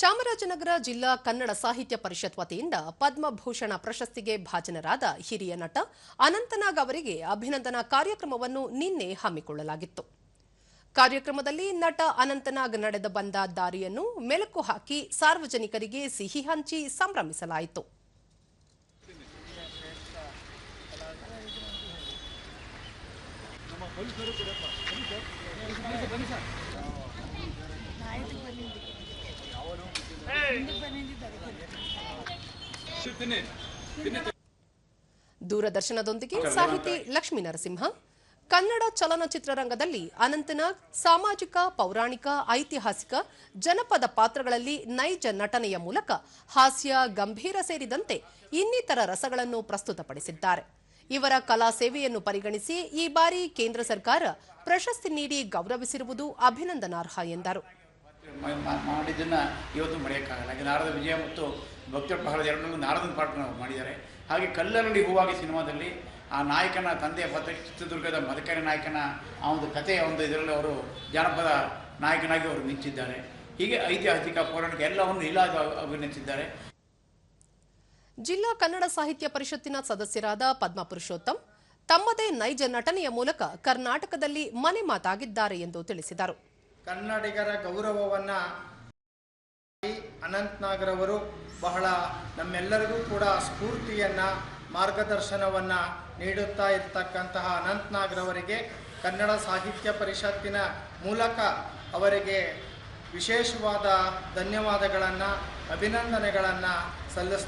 ಚಾಮರಾಜನಗರ ಜಿಲ್ಲಾ ಕನ್ನಡ ಸಾಹಿತ್ಯ ಪರಿಷತ್ ವತಿಯಿಂದ ಪದ್ಮಭೂಷಣ ಪ್ರಶಸ್ತಿಗೆ ಭಾಜನರಾದ ಹಿರಿಯ ನಟ ಅನಂತನಾಗ್ ಅವರಿಗೆ ಅಭಿನಂದನಾ ಕಾರ್ಯಕ್ರಮವನ್ನು ನಿನ್ನೆ ಹಮ್ಮಿಕೊಳ್ಳಲಾಗಿತ್ತು. ಕಾರ್ಯಕ್ರಮದಲ್ಲಿ ನಟ ಅನಂತನಾಗ್ ನಡೆದ ಬಂದ ದಾರಿಯನ್ನು ಮೆಲುಕು ಹಾಕಿ ಸಾರ್ವಜನಿಕರಿಗೆ ಸಿಹಿ ಹಂಚಿ ಸಂಭ್ರಮಿಸಲಾಯಿತು. ದೂರದರ್ಶನದೊಂದಿಗೆ ಸಾಹಿತಿ ಲಕ್ಷ್ಮೀ ನರಸಿಂಹ, ಕನ್ನಡ ಚಲನಚಿತ್ರರಂಗದಲ್ಲಿ ಅನಂತನಾಗ್, ಸಾಮಾಜಿಕ, ಪೌರಾಣಿಕ, ಐತಿಹಾಸಿಕ, ಜನಪದ ಪಾತ್ರಗಳಲ್ಲಿ ನೈಜ ನಟನೆಯ ಮೂಲಕ ಹಾಸ್ಯ, ಗಂಭೀರ ಸೇರಿದಂತೆ ಇನ್ನಿತರ ರಸಗಳನ್ನು ಪ್ರಸ್ತುತಪಡಿಸಿದ್ದಾರೆ. ಇವರ ಕಲಾ ಸೇವೆಯನ್ನು ಪರಿಗಣಿಸಿ ಈ ಬಾರಿ ಕೇಂದ್ರ ಸರ್ಕಾರ ಪ್ರಶಸ್ತಿ ನೀಡಿ ಗೌರವಿಸಿರುವುದು ಅಭಿನಂದನಾರ್ಹ ಎಂದರು. ಮಾಡಿದ್ದನ್ನು ಇವತ್ತು ಮರೆಯೋಕ್ಕಾಗಲ್ಲ. ಹಾಗೆ ನಾರದ ವಿಜಯ ಮತ್ತು ಭಕ್ತರ ಪ್ರಹ್ಲಾದ ಎರಡರಲ್ಲೂ ನಾರದನ ಪಾಠನ ಮಾಡಿದ್ದಾರೆ. ಹಾಗೆ ಕಲ್ಲರಳಿ ಹೂವಾಗಿ ಸಿನಿಮಾದಲ್ಲಿ ಆ ನಾಯಕನ ತಂದೆಯ ಪತ್ರ ಚಿತ್ರದುರ್ಗದ ಮದಕರಿ ನಾಯಕನ ಆ ಒಂದು ಕಥೆಯ ಒಂದು ಇದರಲ್ಲಿ ಅವರು ಜಾನಪದ ನಾಯಕನಾಗಿ ಅವರು ಮಿಂಚಿದ್ದಾರೆ ಹೀಗೆ ಐತಿಹಾಸಿಕ ಪೌರಾಣಿಕ ಎಲ್ಲವನ್ನು ಇಲ್ಲ ಅಭಿನಯಿಸಿದ್ದಾರೆ. ಜಿಲ್ಲಾ ಕನ್ನಡ ಸಾಹಿತ್ಯ ಪರಿಷತ್ತಿನ ಸದಸ್ಯರಾದ ಪದ್ಮ ಪುರುಷೋತ್ತಮ್ ತಮ್ಮದೇ ನೈಜ ನಟನೆಯ ಮೂಲಕ ಕರ್ನಾಟಕದಲ್ಲಿ ಮನೆ ಮಾತಾಗಿದ್ದಾರೆ ಎಂದು ತಿಳಿಸಿದರು. ಕನ್ನಡಿಗರ ಗೌರವವನ್ನು ಅನಂತ್ನಾಗ್ರವರು ಬಹಳ ನಮ್ಮೆಲ್ಲರಿಗೂ ಕೂಡ ಸ್ಫೂರ್ತಿಯನ್ನು, ಮಾರ್ಗದರ್ಶನವನ್ನು ನೀಡುತ್ತಾ ಇರತಕ್ಕಂತಹ ಅನಂತ್ನಾಗ್ರವರಿಗೆ ಕನ್ನಡ ಸಾಹಿತ್ಯ ಪರಿಷತ್ತಿನ ಮೂಲಕ ಅವರಿಗೆ ವಿಶೇಷವಾದ ಧನ್ಯವಾದಗಳನ್ನು, ಅಭಿನಂದನೆಗಳನ್ನು ಸಲ್ಲಿಸ್ತಾ